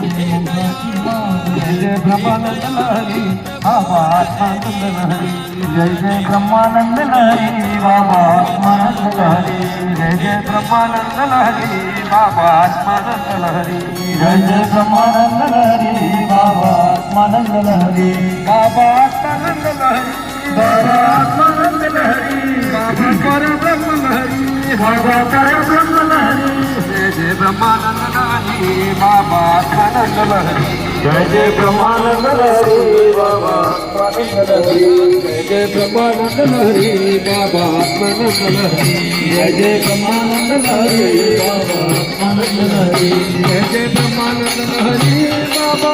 जय जय जय जय जय ब्रह्मानंद लहरी बाबा आत्मानंद लहरी जय जय ब्रह्मानंद लहरी बाबा आत्मानंद लहरी जय जय ब्रह्मानंद लहरी बाबा आत्मानंद लहरी जय जय ब्रह्मानंद बाबा आत्मानंद लहरी बाबा आत्मानंद बाबा जय जय ब्रह्मानंद लहरी बाबा आत्मानंद लहरी जय जय ब्रह्मानंद लहरी बाबा आत्मानंद लहरी जय जय ब्रह्मानंद लहरी बाबा आत्मानंद लहरी जय जय ब्रह्मानंद लहरी बाबा आत्मानंद लहरी जय जय ब्रह्मानंद लहरी बाबा